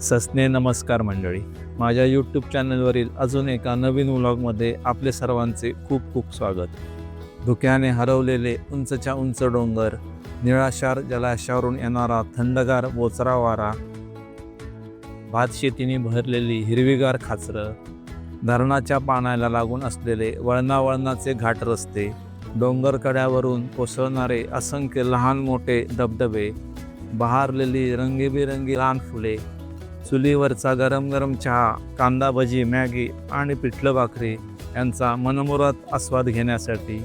सस्ने नमस्कार मंडळी. माझ्या यूट्यूब चॅनलवरील अजून एका नवीन व्लॉगमध्ये आपले सर्वांचे खूप खूप स्वागत. धुक्याने हरवलेले उंचच्या उंच डोंगर निळाशार जलाशयावरून येणारा थंडगार बोचरा वारा भात शेतीने भरलेली हिरवीगार खाचरं धरणाच्या पाण्याला लागून असलेले वळणावळणाचे घाट रस्ते डोंगरकड्यावरून कोसळणारे असंख्य लहान मोठे धबधबे बहारलेली रंगीबेरंगी लहान फुले चुलीवरचा गरम गरम चहा कांदा भजी मॅगी आणि पिठलं भाकरी यांचा मनमुराद आस्वाद घेण्यासाठी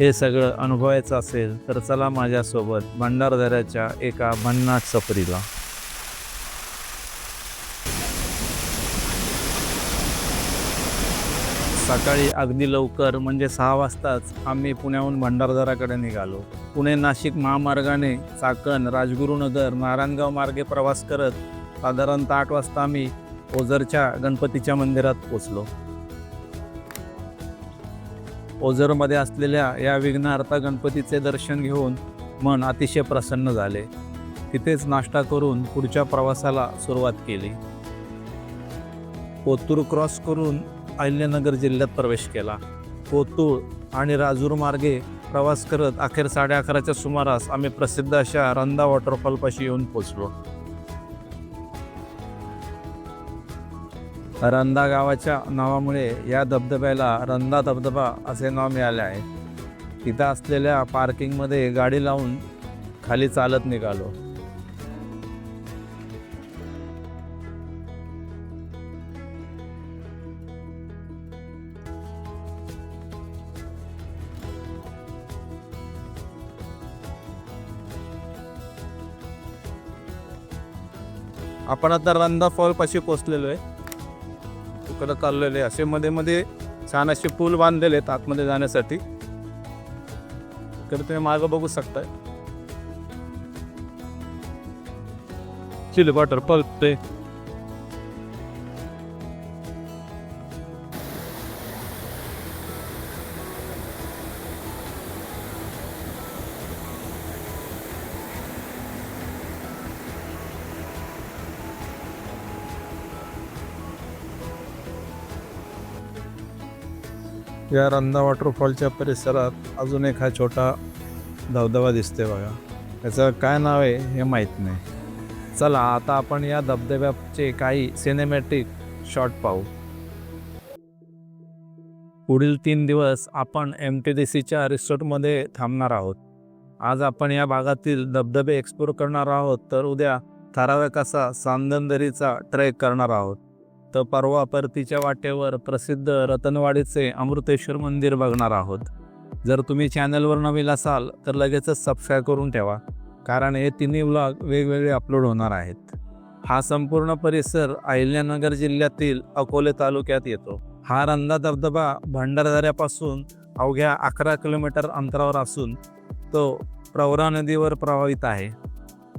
हे सगळं अनुभवायचं असेल तर चला माझ्यासोबत भंडारदऱ्याच्या एका भन्नाट सफरीला. सकाळी अगदी लवकर म्हणजे सहा वाजताच आम्ही पुण्याहून भंडारदराकडे निघालो. पुणे नाशिक महामार्गाने चाकण राजगुरुनगर नारायणगाव मार्गे प्रवास करत साधारणतः आठ वाजता आम्ही ओझरच्या गणपतीच्या मंदिरात पोचलो. ओझरमध्ये असलेल्या या विघ्नहर्ता गणपतीचे दर्शन घेऊन मन अतिशय प्रसन्न झाले. तिथेच नाश्ता करून पुढच्या प्रवासाला सुरुवात केली. कोतूर क्रॉस करून अहिल्यानगर जिल्ह्यात प्रवेश केला. कोतूर आणि राजूर मार्गे प्रवास करत अखेर साडे अकराच्या सुमारास आम्ही प्रसिद्ध अशा रंदा वॉटरफॉलपाशी येऊन पोचलो. रंदा गावाच्या नावामुळे या धबधब्याला रंदा धबधबा असे नाव मिळाले आहे. तिथं असलेल्या पार्किंगमध्ये गाडी लावून खाली चालत निघालो. आपण आता रंदा फॉल पाशी पोचलेलो आहे. करत चाललेले असे मध्ये मध्ये छान असे पूल बांधलेले आहेत आतमध्ये जाण्यासाठी. तर तुम्ही मार्ग बघू शकताय. चिल वॉटर पल ते. या रंदा वॉटरफॉलच्या परिसरात अजून एक हा छोटा धबधबा दिसते बघा. त्याचं काय नाव आहे हे माहीत नाही. चला आता आपण या धबधब्याचे काही सिनेमॅटिक शॉट पाहू. पुढील तीन दिवस आपण एम टी डी सीच्या रिसॉर्टमध्ये थांबणार आहोत. आज आपण या भागातील धबधबे एक्सप्लोर करणार आहोत तर उद्या ठराविक असा सांदनदरीचा ट्रेक करणार आहोत. तर परवा परतीच्या वाटेवर प्रसिद्ध रतनवाडीचे अमृतेश्वर मंदिर बघणार आहोत. जर तुम्ही चॅनलवर नवीन असाल तर लगेचच सबस्क्राईब करून ठेवा कारण हे तिन्ही ब्लॉग वेगवेगळे अपलोड होणार आहेत. हा संपूर्ण परिसर अहिल्यानगर जिल्ह्यातील अकोले तालुक्यात येतो. हा रंधा धबधबा भंडारदऱ्यापासून अवघ्या अकरा किलोमीटर अंतरावर असून तो प्रवरा नदीवर प्रभावित आहे.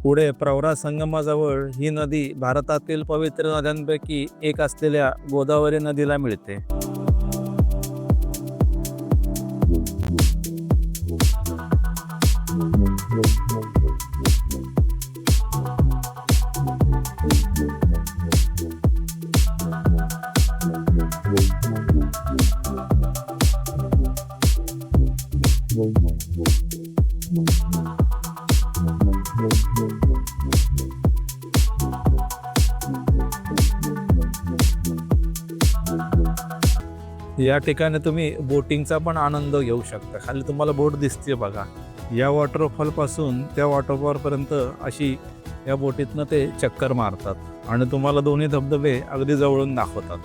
पुढे प्रवरा संगमाजवळ ही नदी भारतातील पवित्र नद्यांपैकी एक असलेल्या गोदावरी नदीला मिळते. या ठिकाणी तुम्ही बोटिंगचा पण आनंद घेऊ शकता. खाली तुम्हाला बोट दिसते बघा. या वॉटरफॉलपासून त्या वॉटरफॉलपर्यंत अशी या बोटीतनं ते चक्कर मारतात आणि तुम्हाला दोन्ही धबधबे अगदी जवळून दाखवतात.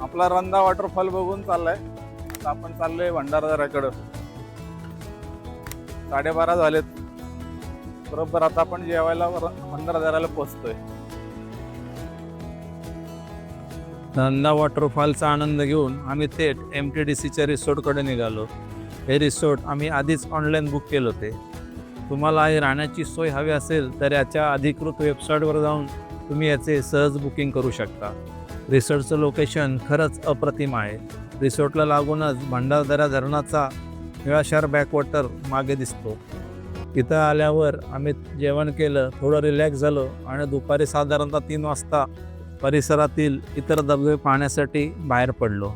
आपला रंदा वॉटरफॉल बघून चाललाय. आपण चाललोय भंडारदऱ्याकडं. साडेबारा झालेत. बरोबर आता आपण जेवायला भंडारदाराला पोचतोय. नंदा वॉटरफॉलचा आनंद घेऊन आम्ही थेट एम टी डी सीच्या रिसोर्टकडे निघालो. हे रिसोर्ट आम्ही आधीच ऑनलाईन बुक केलं होते. तुम्हाला हे राहण्याची सोय हवी असेल तर याच्या अधिकृत वेबसाईटवर जाऊन तुम्ही याचे सहज बुकिंग करू शकता. रिसॉर्टचं लोकेशन खरंच अप्रतिम आहे. रिसॉर्टला लागूनच भंडारदरा धरणाचा निळाशार बॅकवॉटर मागे दिसतो. इथं आल्यावर आम्ही जेवण केलं थोडं रिलॅक्स झालो आणि दुपारी साधारणतः तीन वाजता परिसरातील इतर धबधबे पाहण्यासाठी बाहेर पडलो.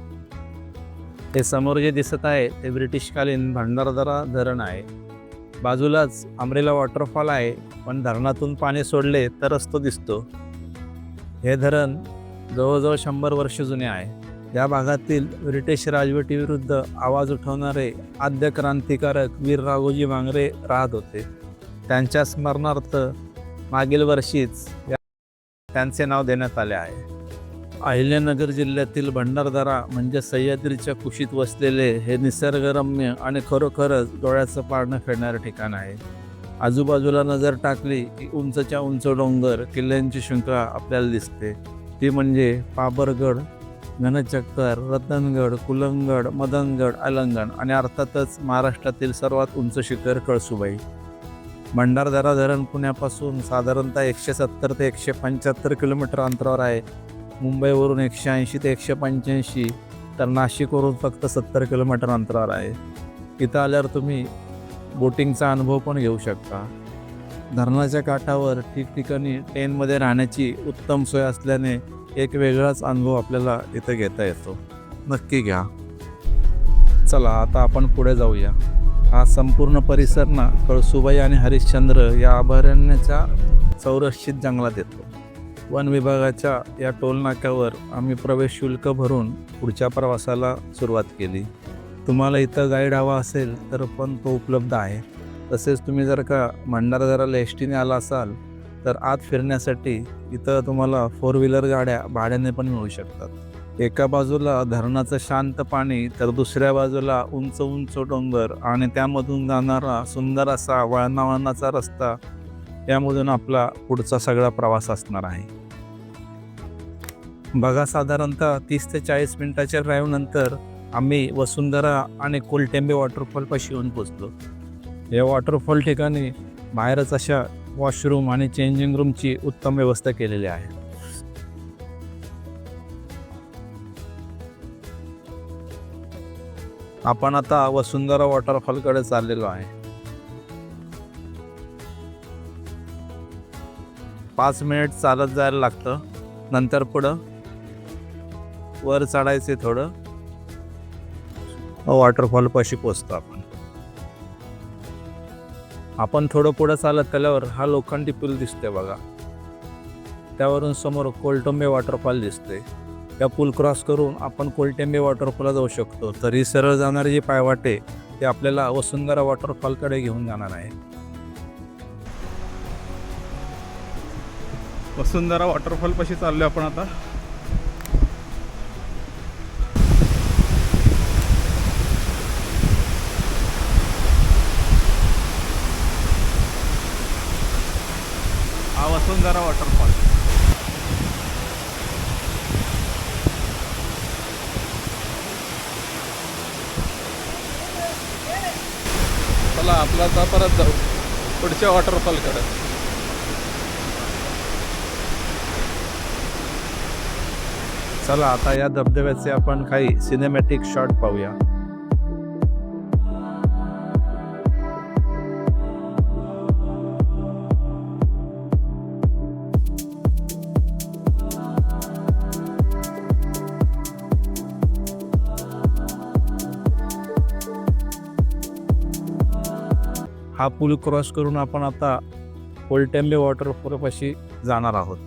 हे समोर जे दिसत आहे ते ब्रिटिशकालीन भंडारदरा धरण आहे. बाजूलाच अमरेला वॉटरफॉल आहे पण धरणातून पाणी सोडले तरच तो दिसतो. हे धरण जवळजवळ शंभर वर्ष जुने आहे. या भागातील ब्रिटिश राजवटीविरुद्ध आवाज उठवणारे आद्य क्रांतिकारक वीर राघोजी वांगरे राहत होते. त्यांच्या स्मरणार्थ मागील वर्षीच या त्यांचे नाव देण्यात आले आहे. अहिल्यानगर जिल्ह्यातील भंडारदारा म्हणजे सह्याद्रीच्या कुशीत वसलेले हे निसर्गरम्य आणि खरोखरच डोळ्याचं पारणं फिरणारं ठिकाण आहे. आजूबाजूला नजर टाकली की उंचच्या उंच डोंगर किल्ल्यांची शृंखला आपल्याला दिसते. ती म्हणजे पाबरगड घनचक्कर रतनगड कुलंगड मदनगड अलंगण आणि अर्थातच महाराष्ट्रातील सर्वात उंच शिखर कळसुबाई. भंडारदरा धरण पुण्यापासून साधारणतः एकशे सत्तर ते एकशे पंच्याहत्तर किलोमीटर अंतरावर आहे. मुंबईवरून एकशे ऐंशी ते एकशे पंच्याऐंशी तर नाशिकवरून फक्त सत्तर किलोमीटर अंतरावर आहे. इथं आल्यावर तुम्ही बोटिंगचा अनुभव पण घेऊ शकता. धरणाच्या काठावर ठिकठिकाणी ट्रेनमध्ये राहण्याची उत्तम सोय असल्याने एक वेगळाच अनुभव आपल्याला इथं घेता येतो. नक्की घ्या. चला आता आपण पुढे जाऊया. हा संपूर्ण परिसर ना कळसुबाई आणि हरिश्चंद्र या अभयारण्याच्या संरक्षित जंगलात येतो. वन विभागाच्या या टोलनाक्यावर आम्ही प्रवेश शुल्क भरून पुढच्या प्रवासाला सुरुवात केली. तुम्हाला इथं गाईड हवा असेल तर पण तो उपलब्ध आहे. तसेच तुम्ही जर का भंडारदराला एस टीने आला असाल तर आत फिरण्यासाठी इथं तुम्हाला फोर व्हीलर गाड्या भाड्याने पण मिळू शकतात. एका बाजूला धरणाचं शांत पाणी तर दुसऱ्या बाजूला उंच उंच डोंगर आणि त्यामधून जाणारा सुंदर असा वळणावळणाचा रस्ता यामधून आपला पुढचा सगळा प्रवास असणार आहे. बघा साधारणतः तीस ते चाळीस मिनिटाच्या ड्राईव्हनंतर आम्ही वसुंधरा आणि कोलटेंबे वॉटरफॉलपाशी येऊन पोचलो या वॉटरफॉल ठिकाणी बाहेरच अशा वॉशरूम आणि चेंजिंग रूमची उत्तम व्यवस्था केलेली आहे. आपण आता वसुंधरा वॉटरफॉलकडे चाललेलो आहे. पाच मिनिट चालत जायला लागतं. नंतर पुढं वर चढायचे थोडं. वॉटरफॉल पाशी पोचतो आपण. आपण थोडं पुढं चालत गेल्यावर हा लोखंडी पूल दिसते बघा. त्यावरून समोर कोलटोंबे वॉटरफॉल दिसते त्या पूल क्रॉस करून आपण कोलटेंबे वॉटरफॉलला जाऊ शकतो. तरी सरळ जाणारे जे पायवाटे ते आपल्याला वसुंधरा वॉटरफॉलकडे घेऊन जाणार आहे. वसुंधरा वॉटरफॉल पाशी चाललो आपण आता. हा वसुंधरा वॉटरफॉल. चला आपला आता परत जाऊ. पुढच्या वॉटरफॉलकडे चला आता या धबधब्याचे आपण काही सिनेमॅटिक शॉट पाहूया. हा पूल क्रॉस करून आपण आता ओल्टेंबे वॉटरफॉलपाशी जाणार आहोत.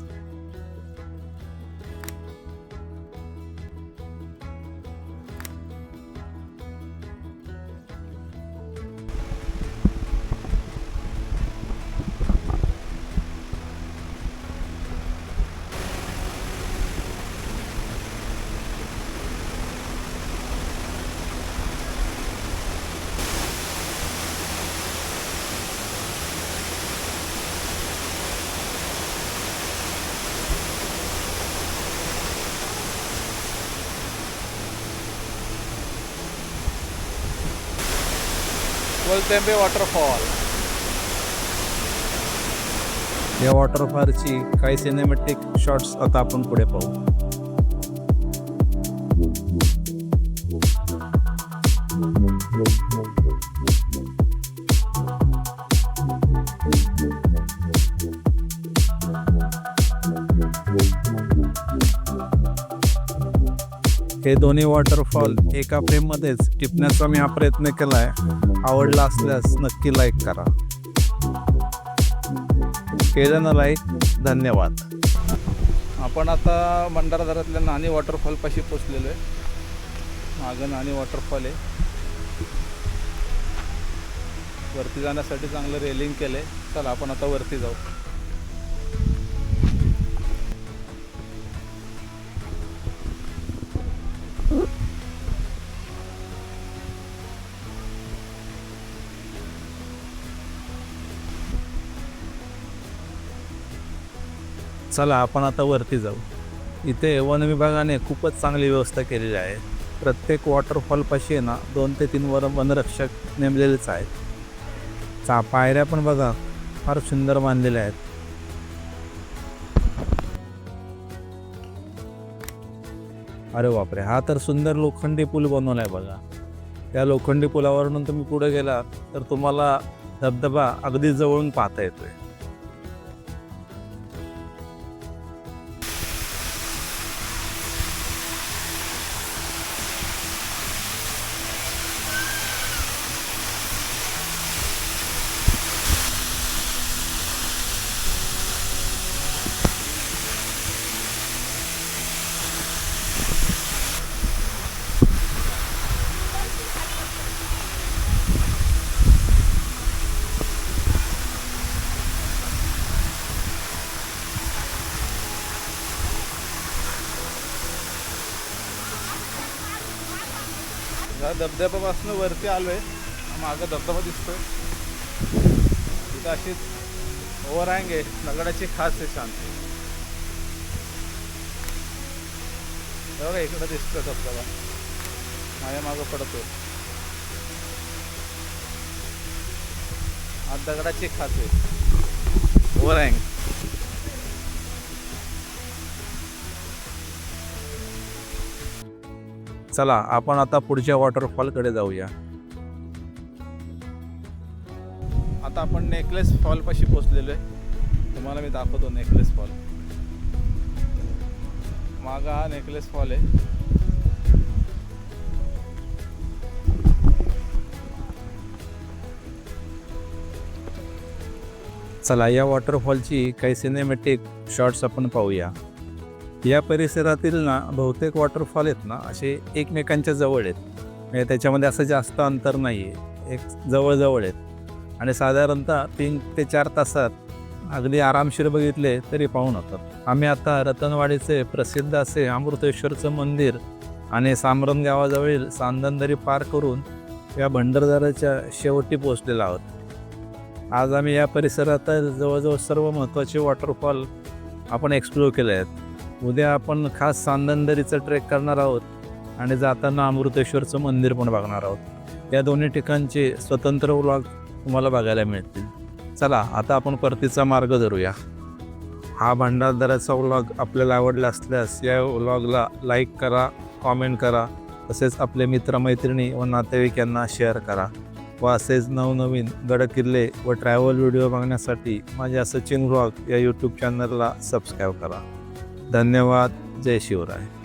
गोलतेंबे वॉटरफॉल या वॉटरफॉलची काही सिनेमॅटिक शॉट्स आता आपण पुढे पाहू. हे दोन्ही वॉटरफॉल एका फ्रेममध्येच टिपण्याचा मी हा प्रयत्न केला आहे आवडला असल्यास नक्की लाईक करा. केलं ना लाईक धन्यवाद. आपण आता भंडारा नाणी वॉटरफॉलपाशी पोचलेलो आहे. मागं नाणी वॉटरफॉल आहे. वरती जाण्यासाठी चांगलं रेलिंग केलं आहे चला आपण आता वरती जाऊ. चला आपण आता वरती जाऊ. इथे वन विभागाने खूपच चांगली व्यवस्था केलेली आहे. प्रत्येक वॉटरफॉलपाशी आहे ना दोन ते तीन वर वनरक्षक नेमलेलेच आहेत. चा पायऱ्या पण बघा फार सुंदर बांधलेल्या आहेत. अरे बापरे हा तर सुंदर लोखंडी पूल बनवला आहे बघा. त्या लोखंडी पुलावरून तुम्ही पुढे गेला तर तुम्हाला धबधबा अगदी जवळून पाहता येतोय. धबधब्यापासून वरती आलो आहे मागं धबधबा दिसतोय. तिथं अशीच ओव्हरहँग आहे. दगडाची खास आहे शांत. बघा इकडं दिसतोय धबधबा. माझ्या मागं पडतो आज दगडाची खास आहे. ओव्हरहँग. चला आपण आता पुढच्या वॉटरफॉलकडे जाऊया. आता आपण नेकलेस फॉल पाशी पोचलेलो आहे. तुम्हाला मी दाखवतो नेकलेस फॉल मागा हा नेकलेस फॉल आहे. चला या वॉटरफॉलची काही सिनेमॅटिक शॉट्स आपण पाहूया. या परिसरातील ना बहुतेक वॉटरफॉल आहेत ना असे एकमेकांच्या जवळ आहेत. म्हणजे त्याच्यामध्ये असं जास्त अंतर नाही आहे एक जवळजवळ आहेत. आणि साधारणतः तीन ते चार तासात अगदी आरामशीर बघितले तरी पाहून होतात. आम्ही आता रतनवाडीचे प्रसिद्ध असे अमृतेश्वरचं मंदिर आणि सामरन गावाजवळील सांदनदरी पार करून या भंडारदाराच्या शेवटी पोहोचलेलो आहोत. आज आम्ही या परिसरातील जवळजवळ सर्व महत्त्वाचे वॉटरफॉल आपण एक्सप्लोर केले आहेत. उद्या आपण खास सांदनदरीचं ट्रेक करणार आहोत आणि जाताना अमृतेश्वरचं मंदिर पण बघणार आहोत. या दोन्ही ठिकाणचे स्वतंत्र व्लॉग तुम्हाला बघायला मिळतील. चला आता आपण परतीचा मार्ग धरूया. हा भंडारदराचा व्लॉग आपल्याला आवडला असल्यास या व्लॉगला लाईक करा कॉमेंट करा. तसेच आपले मित्रमैत्रिणी व नातेवाईक यांना शेअर करा. व असेच नवनवीन गडकिल्ले व ट्रॅव्हल व्हिडिओ बघण्यासाठी माझ्या सचिन व्लॉग या यूट्यूब चॅनलला सबस्क्राईब करा. धन्यवाद. जय शिवराय.